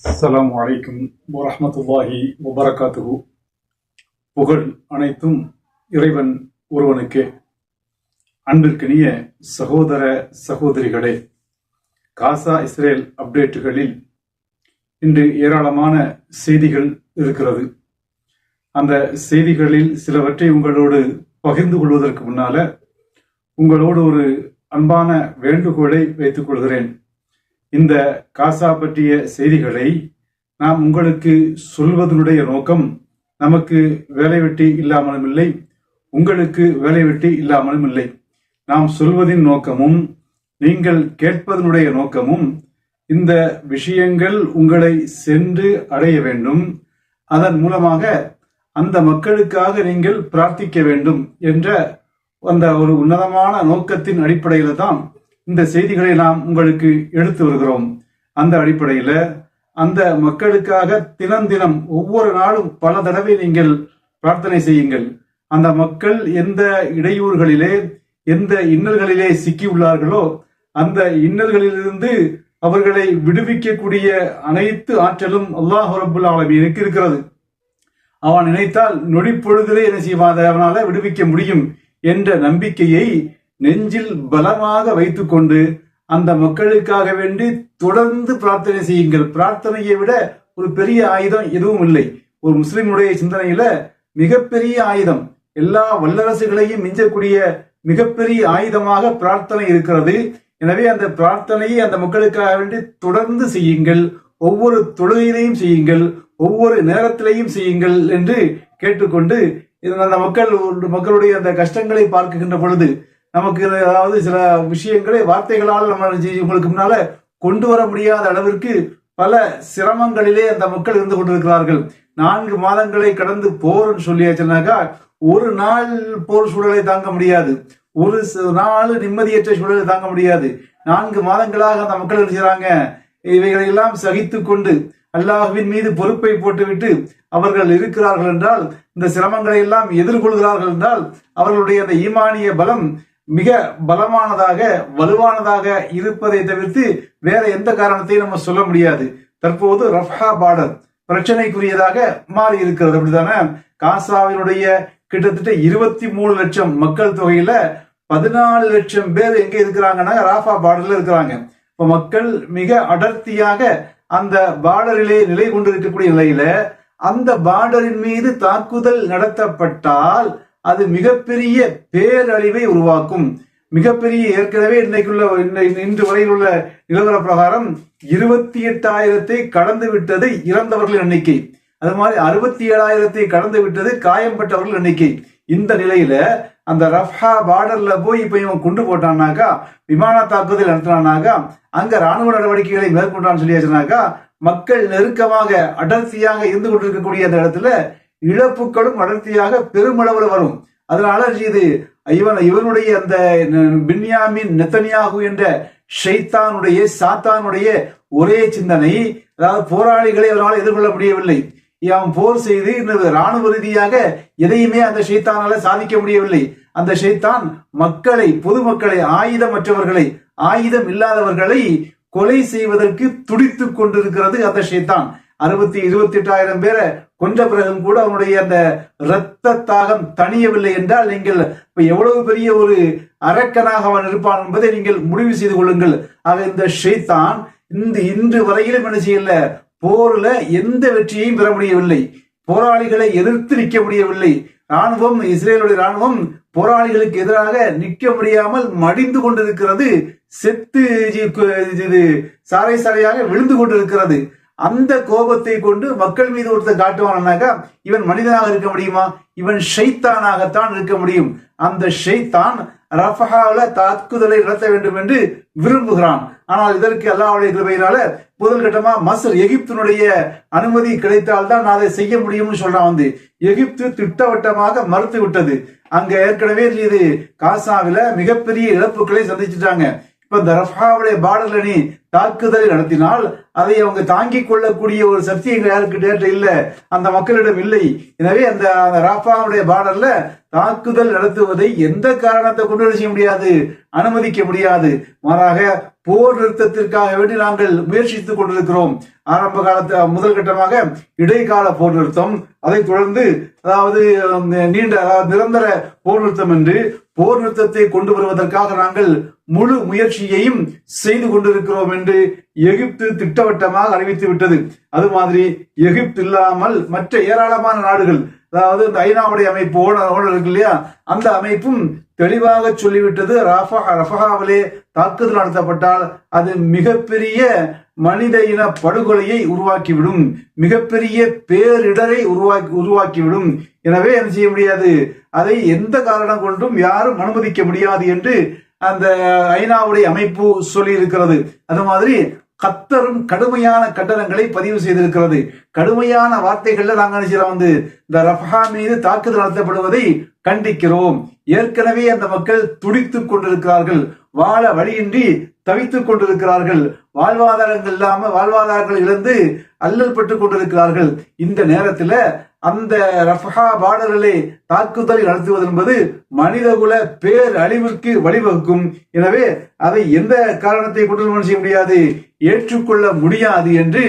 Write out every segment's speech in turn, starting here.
அஸ்லாம் வலைக்கும் வரமத்துல்லாஹி வபரகாத்துகு புகழ் அனைத்தும் இறைவன் ஒருவனுக்கே. அன்பிற்கினிய சகோதர சகோதரிகளே காசா இஸ்ரேல் அப்டேட்டுகளில் இன்று ஏராளமான செய்திகள் இருக்கிறது. அந்த செய்திகளில் சிலவற்றை உங்களோடு பகிர்ந்து கொள்வதற்கு முன்னால உங்களோடு ஒரு அன்பான வேண்டுகோளை வைத்துக் கொள்கிறேன். இந்த காசா பற்றிய செய்திகளை நாம் உங்களுக்கு சொல்வதனுடைய நோக்கம் நமக்கு வேலை வெட்டி இல்லாமலும் இல்லை உங்களுக்கு வேலை வெட்டி இல்லாமலும் இல்லை. நாம் சொல்வதின் நோக்கமும் நீங்கள் கேட்பதனுடைய நோக்கமும் இந்த விஷயங்கள் உங்களை சென்று அடைய வேண்டும். அதன் மூலமாக அந்த மக்களுக்காக நீங்கள் பிரார்த்திக்க வேண்டும் என்ற அந்த ஒரு உன்னதமான நோக்கத்தின் அடிப்படையில் தான் இந்த செய்திகளை நாம் உங்களுக்கு எடுத்து வருகிறோம். அந்த அடிப்படையில அந்த மக்களுக்காக தினம் தினம் ஒவ்வொரு நாளும் பல தடவை நீங்கள் பிரார்த்தனை செய்யுங்கள். அந்த மக்கள் எந்த இடையூறுகளிலே எந்த இன்னல்களிலே சிக்கியுள்ளார்களோ அந்த இன்னல்களிலிருந்து அவர்களை விடுவிக்கக்கூடிய அனைத்து ஆற்றலும் அல்லாஹ் ரபுல் ஆலமீனுக்கு இருக்கிறது. அவன் நினைத்தால் நொடிப்பொழுதிலே என்ன செய்வாத அவனால விடுவிக்க முடியும் என்ற நம்பிக்கையை நெஞ்சில் பலமாக வைத்துக்கொண்டு அந்த மக்களுக்காக வேண்டி தொடர்ந்து பிரார்த்தனை செய்யுங்கள். பிரார்த்தனையை விட ஒரு பெரிய ஆயுதம் எதுவும் இல்லை. ஒரு முஸ்லிமுடைய சிந்தனையில மிகப்பெரிய ஆயுதம். எல்லா வல்லரசுகளையும் மிஞ்சக்கூடிய மிகப்பெரிய ஆயுதமாக பிரார்த்தனை இருக்கிறது. எனவே அந்த பிரார்த்தனையை அந்த மக்களுக்காக வேண்டி தொடர்ந்து செய்யுங்கள். ஒவ்வொரு தொழுகையிலையும் செய்யுங்கள். ஒவ்வொரு நேரத்திலையும் செய்யுங்கள் என்று கேட்டுக்கொண்டு அந்த மக்கள் மக்களுடைய அந்த கஷ்டங்களை பார்க்கின்ற பொழுது நமக்கு அதாவது சில விஷயங்களை வார்த்தைகளால் நம்ம உங்களுக்கு முன்னால கொண்டு வர முடியாத அளவிற்கு பல சிரமங்களிலே அந்த மக்கள் இருந்து கொண்டிருக்கிறார்கள். நான்கு மாதங்களை கடந்து போர்ன்னு சொல்லியாச்சுனாக்கா ஒரு நாள் போர் சூழலை தாங்க முடியாது. ஒரு நாள் நிம்மதியற்ற சூழலை தாங்க முடியாது. நான்கு மாதங்களாக அந்த மக்கள் என்ன இவைகளை எல்லாம் சகித்து கொண்டு அல்லாஹுவின் மீது பொறுப்பை போட்டுவிட்டு அவர்கள் இருக்கிறார்கள் என்றால் இந்த சிரமங்களை எல்லாம் எதிர்கொள்கிறார்கள் என்றால் அவர்களுடைய அந்த ஈமானிய பலம் மிக பலமானதாக வலுவானதாக இருப்பதை தவிர்த்து வேற எந்த காரணத்தையும் நம்ம சொல்ல முடியாது. தற்போது ரஃபா பார்டர் பிரச்சனைக்குரியதாக மாறி இருக்கிறது. அப்படித்தானே? காசாவினுடைய கிட்டத்தட்ட இருபத்தி மூணு லட்சம் மக்கள் தொகையில பதினாலு லட்சம் பேர் எங்க இருக்கிறாங்கன்னா ராஃபா பார்டர்ல இருக்கிறாங்க. இப்ப மக்கள் மிக அடர்த்தியாக அந்த பார்டரிலே நிலை கொண்டிருக்கக்கூடிய நிலையில அந்த பார்டரின் மீது தாக்குதல் நடத்தப்பட்டால் அது மிகப்பெரிய பேரழிவை உருவாக்கும். மிகப்பெரிய ஏற்கனவே இன்றைக்குள்ள இன்று வரையில் உள்ள நிலவர பிரகாரம் இருபத்தி எட்டாயிரத்தை கடந்து விட்டது இறந்தவர்கள் எண்ணிக்கை. அது மாதிரி அறுபத்தி ஏழாயிரத்தை கடந்து விட்டது காயம்பட்டவர்கள் எண்ணிக்கை. இந்த நிலையில அந்த ரஃபா பார்டர்ல போய் இப்ப இவன் குண்டு போட்டான்னாக்கா விமான தாக்குதல் நடத்தினானாக்கா அங்க ராணுவ நடவடிக்கைகளை மேற்கொண்டான்னு சொல்லியாச்சுனாக்கா மக்கள் நெருக்கமாக அடர்த்தியாக இருந்து கொண்டிருக்கக்கூடிய அந்த இடத்துல இழப்புகளும் அடர்த்தியாக பெருமளவுல வரும். அதனால இது. இவன் இவனுடைய அந்த பின்யாமின் நெத்தனியாகு என்ற ஷைத்தானுடைய சாத்தானுடைய ஒரே சிந்தனை. அதாவது போராளிகளை அவரால் எதிர்கொள்ள முடியவில்லை. அவன் போர் செய்து ராணுவ ரீதியாக எதையுமே அந்த ஷைத்தானால சாதிக்க முடியவில்லை. அந்த ஷைத்தான் மக்களை பொதுமக்களை ஆயுதமற்றவர்களை ஆயுதம் இல்லாதவர்களை கொலை செய்வதற்கு துடித்துக் கொண்டிருக்கிறது அந்த ஷைத்தான். அறுபத்தி இருபத்தி எட்டாயிரம் பேரை கொன்ற பிறகும் கூட அவனுடைய அந்த இரத்த தாகம் தணியவில்லை என்றால் நீங்கள் இப்ப எவ்வளவு பெரிய ஒரு அரக்கனாக அவன் இருப்பான் என்பதை நீங்கள் முடிவு செய்து கொள்ளுங்கள். ஆக இந்த ஷெய்தான் இந்த இன்று வரையிலும் என்ன செய்யல? போர்ல எந்த வெற்றியையும் பெற முடியவில்லை. போராளிகளை எதிர்த்து நிற்க முடியவில்லை. ராணுவம் இஸ்ரேலுடைய ராணுவம் போராளிகளுக்கு எதிராக நிற்க முடியாமல் மடிந்து கொண்டிருக்கிறது. செத்து இது சாலை சாலையாக விழுந்து கொண்டிருக்கிறது. அந்த கோபத்தை கொண்டு மக்கள் மீது ஒருத்தர் காட்டுவானாக்கா இவன் மனிதனாக இருக்க முடியுமா? இவன் ஷைத்தானாகத்தான் இருக்க முடியும். அந்த ஷைத்தான் ரஃபஹாவில் தாக்குதலை நடத்த வேண்டும் என்று விரும்புகிறான். ஆனால் இதற்கு அல்லாவுடைய கிருபையினால முதல் கட்டமா மசர் எகிப்தினுடைய அனுமதி கிடைத்தால் தான் நான் அதை செய்ய முடியும்னு சொல்றான் வந்து. எகிப்து திட்டவட்டமாக மறுத்து விட்டது. அங்க ஏற்கனவே இது காசாவில மிகப்பெரிய இழப்புகளை சந்திச்சுட்டாங்க. இப்ப இந்த ரஃபாவுடைய பார்டர்ல நீ தாக்குதலை நடத்தினால் அதை அவங்க தாங்கிக் கொள்ளக்கூடிய ஒரு சக்தி எங்க யாருக்கு அந்த மக்களிடம் இல்லை. எனவே அந்த அந்த ராஃபாவுடைய பார்டர்ல தாக்குதல் நடத்துவதை எந்த காரணத்தை கொண்டு செய்ய முடியாது? அனுமதிக்க முடியாது. மாறாக போர் நிறுத்தத்திற்காக வேண்டி நாங்கள் முயற்சித்துக் கொண்டிருக்கிறோம். ஆரம்ப காலத்து முதல் கட்டமாக இடைக்கால போர் நிறுத்தம். அதைத் தொடர்ந்து அதாவது நீண்ட அதாவது நிரந்தர போர் நிறுத்தம் என்று போர் நிறுத்தத்தை கொண்டு வருவதற்காக நாங்கள் முழு முயற்சியையும் செய்து கொண்டிருக்கிறோம் என்று எகிப்து திட்டவட்டமாக அறிவித்து விட்டது. அது மாதிரி எகிப்து இல்லாமல் மற்ற ஏராளமான நாடுகள் அதாவது இந்த ஐநாவுடைய அமைப்பு ஓனர் இருக்கு இல்லையா? அந்த அமைப்பும் தெளிவாக சொல்லிவிட்டது. ரஃபா ரஃபஹாவிலே தாக்குதல் நடத்தப்பட்டால் அது மிகப்பெரிய மனித இன படுகொலையை உருவாக்கிவிடும். மிகப்பெரிய பேரிடரை உருவாக்கி உருவாக்கிவிடும். எனவே என்ன செய்ய முடியாது? அதை எந்த காரணம் கொண்டும் யாரும் அனுமதிக்க முடியாது என்று அந்த ஐநாவுடைய அமைப்பு சொல்லி இருக்கிறது அது மாதிரி கத்தரும் கடுமையான கட்டணங்களை பதிவு செய்திருக்கிறது. கடுமையான வார்த்தைகள்ல நாங்க என்ன வந்து இந்த ரஃபா மீது தாக்குதல் நடத்தப்படுவதை கண்டிக்கிறோம். ஏற்கனவே அந்த மக்கள் துடித்துக் கொண்டிருக்கிறார்கள். வாழ வழியின்றி தவித்துக் கொண்டிருக்கிறார்கள். வாழ்வாதாரங்கள் இல்லாம வாழ்வாதாரங்கள் இழந்து அல்லல் பட்டுக் கொண்டிருக்கிறார்கள். இந்த நேரத்துல அந்த ரஃபஹா பாடல்களை தாக்குதலை நடத்துவது என்பது மனிதகுல பேர் அழிவிற்கு வழிவகுக்கும். எனவே அதை எந்த காரணத்தை கொண்டு செய்ய முடியாது? ஏற்றுக்கொள்ள முடியாது என்று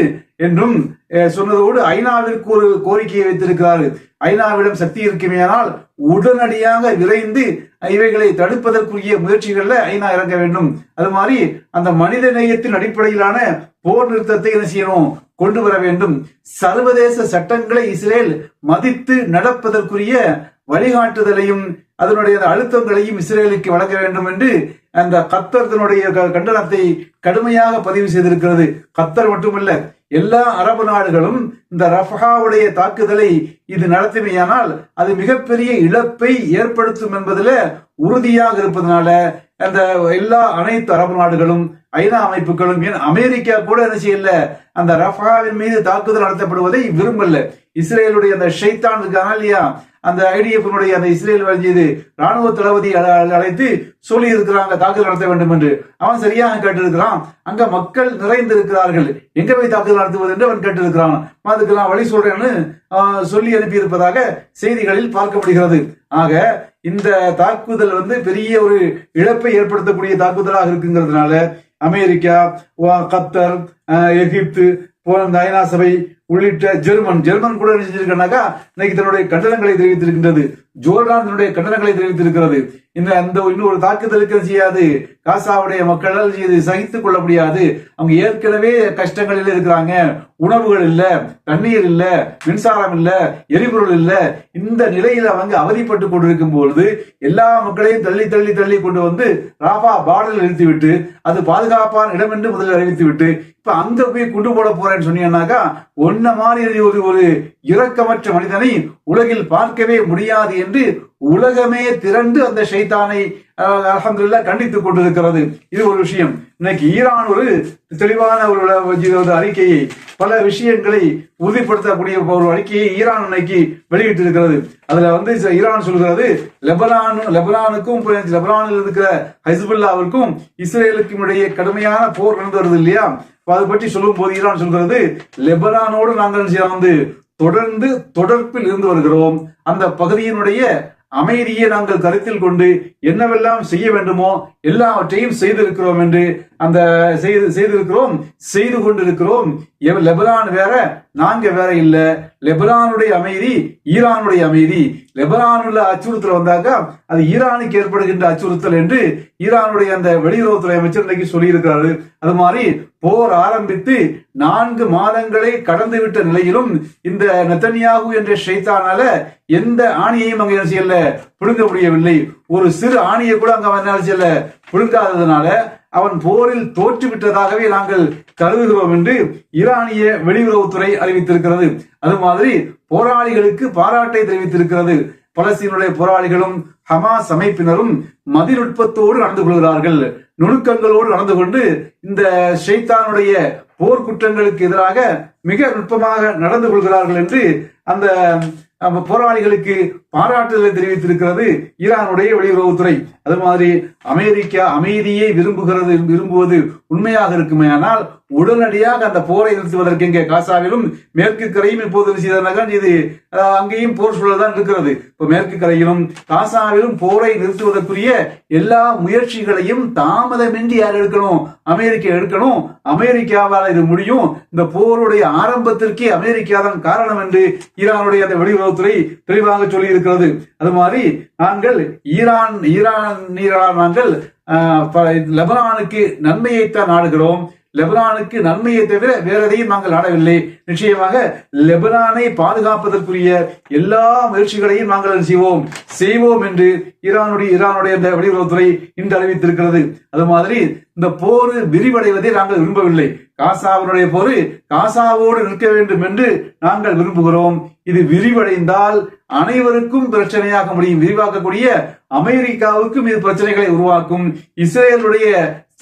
என்றும் சொன்னதோடு ஐநாவிற்கு ஒரு கோரிக்கையை வைத்திருக்கிறார்கள். ஐநாவிடம் சக்தி இருக்குமேயானால் உடனடியாக விரைந்து இவைகளை தடுப்பதற்குரிய முயற்சிகள்ல ஐநா இறங்க வேண்டும். அது மாதிரி அந்த மனித நேயத்தின் அடிப்படையிலான போர் நிறுத்தத்தை என்ன செய்யணும்? கொண்டு வர வேண்டும். சர்வதேச சட்டங்களை இஸ்ரேல் மதித்து நடப்பதற்குரிய வழிகாட்டுதலையும் அதனுடைய அழுத்தங்களையும் இஸ்ரேலுக்கு வழங்க வேண்டும் என்று அந்த கத்தர் தன்னுடைய க- கண்டனத்தை கடுமையாக பதிவு செய்திருக்கிறது. கத்தர் மட்டுமல்ல எல்லா அரபு நாடுகளும் இந்த ரஃபாவுடைய தாக்குதலை இது நடத்துமையானால் அது மிகப்பெரிய இழப்பை ஏற்படுத்தும் என்பதில் உறுதியாக இருப்பதனால அந்த எல்லா அனைத்து அரபு நாடுகளும் ஐநா அமைப்புகளும் ஏன் அமெரிக்கா கூட என்ன செய்யல அந்த ரஃபாவின் மீது தாக்குதல் நடத்தப்படுவதை விரும்பல. இஸ்ரேலுடைய அந்த ஷைத்தான் இருக்காங்க இல்லையா அந்த ஐடிஎஃப் அந்த இஸ்ரேல் வழங்கியது ராணுவ தளபதி அழ- அழைத்து சொல்லி இருக்கிறாங்க தாக்குதல் நடத்த வேண்டும் என்று. அவன் சரியாக கேட்டிருக்கிறான். அங்க மக்கள் நிறைந்திருக்கிறார்கள். எங்க போய் தாக்குதல் நடத்துவது என்று அவன் கேட்டிருக்கிறான். அதுக்கு நான் வழி சொல்றேன்னு சொல்லி அனுப்பியிருப்பதாக செய்திகளில் பார்க்கப்படுகிறது. ஆக இந்த தாக்குதல் வந்து பெரிய ஒரு இழப்பை ஏற்படுத்தக்கூடிய தாக்குதலாக இருக்குங்கிறதுனால அமெரிக்கா வா- கத்தர் எகிப்து போலந்து இந்த ஐநா சபை உள்ளிட்ட ஜெர்மன் ஜெர்மன் கூட செஞ்சிருக்கனாக்கா இன்னைக்கு தன்னுடைய கண்டனங்களை தெரிவித்திருக்கின்றது. ஜோர்டான் தன்னுடைய கண்டனங்களை தெரிவித்திருக்கிறது. இந்த அந்த இன்னொரு தாக்குதலுக்கு செய்யாது. காசாவுடைய மக்களால் இது சகித்துக் கொள்ள முடியாது அவங்க ஏற்கனவே கஷ்டங்களில் இருக்கிறாங்க. உணவுகள் இல்ல தண்ணீர் இல்ல மின்சாரம் இல்ல எரிபொருள் இல்ல. இந்த நிலையில அவங்க அவதிப்பட்டு கொண்டிருக்கும் பொழுது எல்லா மக்களையும் தள்ளி தள்ளி தள்ளி கொண்டு வந்து ராபா பார்டரில் நிறுத்திவிட்டு அது பாதுகாப்பான இடம் என்று முதலில் அறிவித்துவிட்டு இப்ப அங்க போய் கொண்டு போட போறேன்னு சொன்னீங்கன்னாக்கா ஒன்ன மாதிரி ஒரு ஒரு இரக்கமற்ற மனிதனை உலகில் பார்க்கவே முடியாது என்று உலகமே திரண்டு அந்த ஷைத்தானை அலமதுல்லா கண்டித்துக் கொண்டிருக்கிறது. இது ஒரு விஷயம். இன்னைக்கு ஈரான் ஒரு தெளிவான ஒரு அறிக்கையை பல விஷயங்களை உறுதிப்படுத்தக்கூடிய ஒரு அறிக்கையை ஈரான் இன்னைக்கு வெளியிட்டிருக்கிறது. அதுல வந்து ஈரான் சொல்கிறது லெபனான் லெபனானுக்கும் லெபனானில் இருக்கிற ஹைஸ்புல்லாவிற்கும் இஸ்ரேலுக்கும் இடையே கடுமையான போர் நடந்து வருது இல்லையா? அதை அது பற்றி சொல்லும் போது ஈரான் சொல்கிறது லெபனானோடு நாங்கள் வந்து தொடர்ந்து தொடர்பில் இருந்து வருகிறோம். அந்த பகுதியினுடைய அமைதியை நாங்கள் கருத்தில் கொண்டு என்னவெல்லாம் செய்ய வேண்டுமோ எல்லாவற்றையும் செய்திருக்கிறோம் என்று அந்த செய்து செய்திருக்கிறோம் செய்து கொண்டிருக்கிறோம். எவ- லெபனான் வேற நாங்க வேற இல்ல. லெபனானுடைய அமைதி ஈரானுடைய அமைதி. லெபனானுள்ள அச்சுறுத்தல் வந்தாக்கா அது ஈரானுக்கு ஏற்படுகின்ற அச்சுறுத்தல் என்று ஈரானுடைய அந்த வெளியுறவுத்துறை அமைச்சர் இன்னைக்கு சொல்லியிருக்கிறாரு. அது மாதிரி போர் ஆரம்பித்து நான்கு மாதங்களை கடந்து விட்ட நிலையிலும் இந்த நெத்தனியாகு என்ற ஷைத்தானால எந்த ஆணியையும் அங்க என்ன செய்யல புழுங்க முடியவில்லை. ஒரு சிறு ஆணியை கூட அங்க என்ன செய்யல புழுங்காததுனால அவன் போரில் தோற்றுவிட்டதாகவே நாங்கள் கருதுகிறோம் என்று ஈரானிய வெளியுறவுத்துறை அறிவித்திருக்கிறது. அது மாதிரி போராளிகளுக்கு பாராட்டை தெரிவித்திருக்கிறது. பலஸ்தீனுடைய போராளிகளும் ஹமாஸ் அமைப்பினரும் மதிநுட்பத்தோடு நடந்து கொள்கிறார்கள். நுணுக்கங்களோடு நடந்து கொண்டு இந்த ஷைத்தானுடைய போர்க்குற்றங்களுக்கு எதிராக மிக நுட்பமாக நடந்து கொள்கிறார்கள் என்று அந்த நம்ம போராளிகளுக்கு பாராட்டுதலை தெரிவித்திருக்கிறது ஈரானுடைய வெளியுறவுத்துறை. அது மாதிரி அமெரிக்கா அமைதியை விரும்புகிறது விரும்புவது உண்மையாக இருக்குமேயானால் உடனடியாக அந்த போரை நிறுத்துவதற்கு இங்கே காசாவிலும் மேற்கு கரையும் இப்போது செய்தனாக இது அங்கேயும் போர் சூழல் தான் இருக்கிறது. இப்போ மேற்கு கரையிலும் காசாவிலும் போரை நிறுத்துவதற்குரிய எல்லா முயற்சிகளையும் தாமதமின்றி யார் எடுக்கணும்? அமெரிக்கா எடுக்கணும். அமெரிக்காவால் இது முடியும். இந்த போருடைய ஆரம்பத்திற்கே அமெரிக்கா தான் காரணம் என்று ஈரானுடைய அந்த வெளியுறவுத்துறை தெளிவாக சொல்லி இருக்கிறது. அது மாதிரி நாங்கள் ஈரான் ஈரான் ஈரான் நாங்கள் லெபனானுக்கு நன்மையைத்தான் நாடுகிறோம். லெபனானுக்கு நன்மையை தவிர வேற எதையும் நாங்கள் நாடவில்லை நிச்சயமாக லெபனானை பாதுகாப்பதற்குரிய எல்லா முயற்சிகளையும் நாங்கள் செய்வோம்? செய்வோம் என்று ஈரானுடைய ஈரானுடைய இந்த வெளியுறவுத்துறை இன்று அறிவித்திருக்கிறது. அது மாதிரி இந்த போர் விரிவடைவதை நாங்கள் விரும்பவில்லை. காசாவினுடைய போர் காசாவோடு நிற்க வேண்டும் என்று நாங்கள் விரும்புகிறோம். இது விரிவடைந்தால் அனைவருக்கும் பிரச்சனையாக முடியும். விரிவாக்கக்கூடிய அமெரிக்காவுக்கும் இது பிரச்சனைகளை உருவாக்கும். இஸ்ரேலுடைய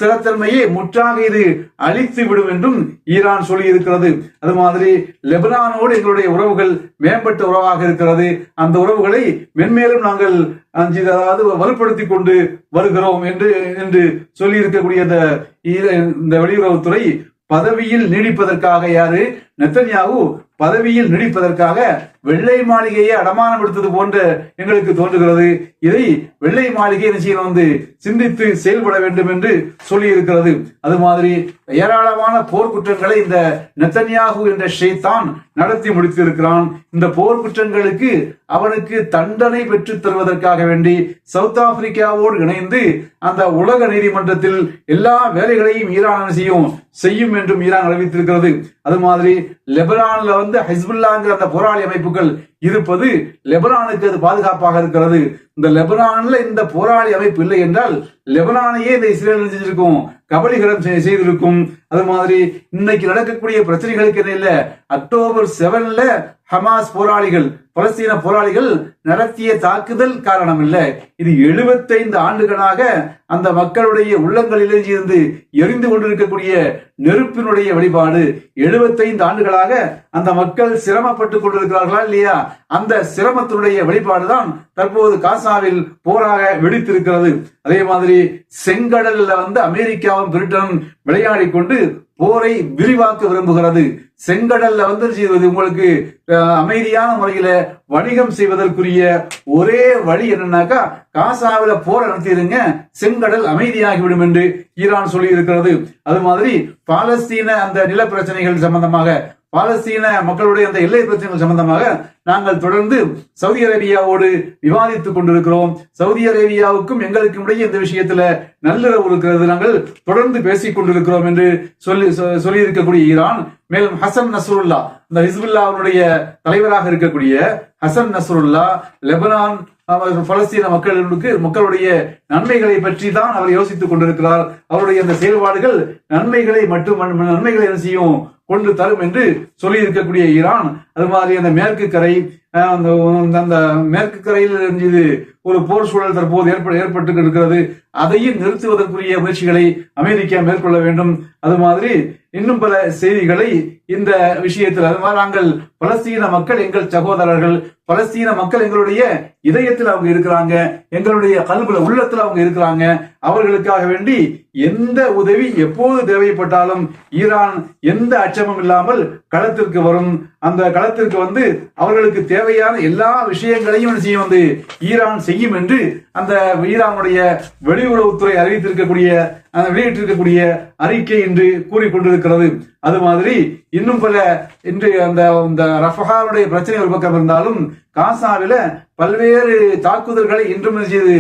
ஸ்திரத்தன்மையை முற்றாக இது அழித்து விடும் என்றும் ஈரான் சொல்லி இருக்கிறது அது மாதிரி லெபனானோடு எங்களுடைய உறவுகள் மேம்பட்ட உறவாக இருக்கிறது. அந்த உறவுகளை மென்மேலும் நாங்கள் அஞ்சு- அதாவது வலுப்படுத்தி கொண்டு வருகிறோம் என்று என்று சொல்லி இருக்கக்கூடிய இந்த ஈர- இந்த வெளியுறவுத்துறை பதவியில் நீடிப்பதற்காக யாரு? நெத்தன்யாவு பதவியில் நீடிப்பதற்காக வெள்ளை மாளிகையை அடமானம் எடுத்தது போன்ற எங்களுக்கு தோன்றுகிறது. இதை வெள்ளை மாளிகை நிச்சயம் வந்து சிந்தித்து செயல்பட வேண்டும் என்று சொல்லி இருக்கிறது அது மாதிரி ஏராளமான போர்க்குற்றங்களை இந்த நெத்தன்யாகு என்ற ஷேத்தான் நடத்தி முடித்திருக்கிறான். இந்த போர்க்குற்றங்களுக்கு அவனுக்கு தண்டனை பெற்றுத் தருவதற்காக வேண்டி சவுத் ஆப்பிரிக்காவோடு இணைந்து அந்த உலக நீதிமன்றத்தில் எல்லா வேலைகளையும் ஈரான் செய்யும் செய்யும் என்றும் ஈரான் அறிவித்திருக்கிறது. அது மாதிரி லெபனான்ல வந்து ஹிஸ்புல்லாங்கிற அந்த போராளி அமைப்புகள் இருப்பது லெபனானுக்கு அது பாதுகாப்பாக இருக்கிறது. இந்த லெபனான்ல இந்த போராளி அமைப்பு இல்லை என்றால் லெபனானையே இந்த இஸ்ரேல் செஞ்சிருக்கும்? கபலீகரம் செய்திருக்கும். அது மாதிரி இன்னைக்கு நடக்கக்கூடிய பிரச்சனைகளுக்கு இடையில இல்ல? அக்டோபர் செவன்ல ஹமாஸ் போராளிகள் பலஸ்தீன போராளிகள் நடத்திய தாக்குதல் காரணம் இல்ல இது 75 ஆண்டுகளாக அந்த மக்களுடைய உள்ளங்களில் இருந்து எரிந்து கொண்டிருக்கக்கூடிய நெருப்பினுடைய வழிபாடு. எழுபத்தைந்து ஆண்டுகளாக அந்த மக்கள் சிரமப்பட்டுக் கொண்டிருக்கிறார்களா இல்லையா? அந்த சிரமத்தினுடைய வழிபாடுதான் தற்போது காசாவில் போராக வெடித்திருக்கிறது. அதே மாதிரி செங்கடல்ல வந்து அமெரிக்காவும் பிரிட்டனும் விளையாடி கொண்டு போரை விரிவாக்க விரும்புகிறது. செங்கடல்ல வந்து செய்வது? உங்களுக்கு அமைதியான முறையில வணிகம் செய்வதற்குரிய ஒரே வழி என்னன்னாக்கா காசாவில போரை நடத்திடுங்க செங்கடல் அமைதியாகிவிடும் என்று ஈரான் சொல்லி இருக்கிறது அது மாதிரி பாலஸ்தீன அந்த நில பிரச்சனைகள் சம்பந்தமாக பாலஸ்தீன மக்களுடைய அந்த எல்லை பிரச்சனைகள் சம்பந்தமாக நாங்கள் தொடர்ந்து சவுதி அரேபியாவோடு விவாதித்துக் கொண்டிருக்கிறோம். சவுதி அரேபியாவுக்கும் எங்களுக்கும் இடையே இந்த விஷயத்துல நல்லுறவு இருக்கிறது. நாங்கள் தொடர்ந்து பேசிக் கொண்டிருக்கிறோம் என்று சொல்லி சொ- சொல்லி இருக்கக்கூடிய ஈரான் மேலும் ஹசன் நசருல்லா இந்த ஹிஸ்புல்லாவுடைய தலைவராக இருக்கக்கூடிய ஹசன் நஸ்ருல்லா லெபனான் பலஸ்தீன மக்களுக்கு மக்களுடைய நன்மைகளை பற்றி தான் அவர் யோசித்துக் கொண்டிருக்கிறார். அவருடைய அந்த செயல்பாடுகள் நன்மைகளை மட்டும் நன்மைகளை என்ன செய்யும்? கொண்டு தரும் என்று சொல்லி இருக்கக்கூடிய ஈரான் அது மாதிரி அந்த மேற்கு கரை அந்த அந்த மேற்கு கரையில் இது ஒரு போர் சூழல் தற்போது ஏற்பட ஏற்பட்டு இருக்கிறது அதையும் நிறுத்துவதற்குரிய முயற்சிகளை அமெரிக்கா மேற்கொள்ள வேண்டும். அது மாதிரி இன்னும் பல செய்திகளை இந்த விஷயத்தில் அது மாதிரி நாங்கள் பலஸ்தீன மக்கள் எங்கள் சகோதரர்கள் பலஸ்தீன மக்கள் எங்களுடைய இதயத்தில் அவங்க இருக்கிறாங்க எங்களுடைய கல்வில உள்ளத்துல அவங்க இருக்கிறாங்க. அவர்களுக்காக வேண்டி எந்த உதவி எப்போது தேவைப்பட்டாலும் ஈரான் எந்த அச்சமும் இல்லாமல் களத்திற்கு வரும். அந்த களத்திற்கு வந்து அவர்களுக்கு தேவையான எல்லா விஷயங்களையும் செய்யும்? வந்து ஈரான் செய்யும் என்று அந்த ஈரானுடைய வெளியுறவுத்துறை அறிவித்திருக்கக்கூடிய அந்த வெளியிட்டிருக்கக்கூடிய அறிக்கை என்று கூறிக்கொண்டிருக்கிறது. அது மாதிரி இன்னும் பல இன்று அந்த இந்த ரஃபஹாருடைய பிரச்சனை ஒரு பக்கம் இருந்தாலும் காசாவில பல்வேறு தாக்குதல்களை இன்றும் செய்து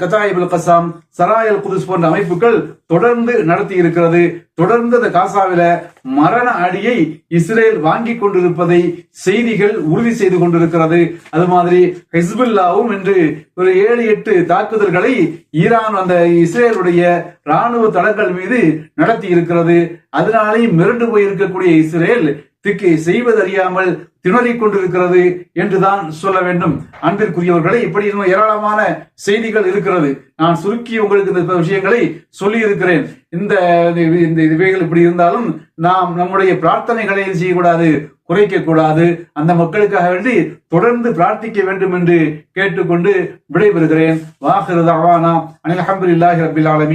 கத்தாயிபுல் கசாம் சராயல் குதுஸ் போன்ற அமைப்புகள் தொடர்ந்து நடத்தி இருக்கிறது. தொடர்ந்து அந்த காசாவில மரண அடியை இஸ்ரேல் வாங்கி கொண்டிருப்பதை செய்திகள் உறுதி செய்து கொண்டிருக்கிறது. அது மாதிரி ஹிஸ்புல்லாவும் இன்று ஒரு ஏழு எட்டு தாக்குதல்களை ஈரான் அந்த இஸ்ரேலுடைய ராணுவ தளங்கள் மீது நடத்தி இருக்கிறது. அதனாலே மிரண்டு போயிருக்கக்கூடிய இஸ்ரேல் திக்கு செய்வதறியாமல் திணறிக் கொண்டிருக்கிறது என்றுதான் சொல்ல வேண்டும். அன்பிற்குரியவர்களே இப்படி இன்னும் ஏராளமான செய்திகள் இருக்கிறது. நான் சுருக்கி உங்களுக்கு இந்த விஷயங்களை சொல்லி இருக்கிறேன் இந்த இந்த இவைகள் இப்படி இருந்தாலும் நாம் நம்முடைய பிரார்த்தனைகளை செய்யக்கூடாது குறைக்க கூடாது அந்த மக்களுக்காக வேண்டி தொடர்ந்து பிரார்த்திக்க வேண்டும் என்று கேட்டுக்கொண்டு விடைபெறுகிறேன். வாஹிரு தவானா அனில் அஹமதுல்லாஹி ரபில் ஆலமி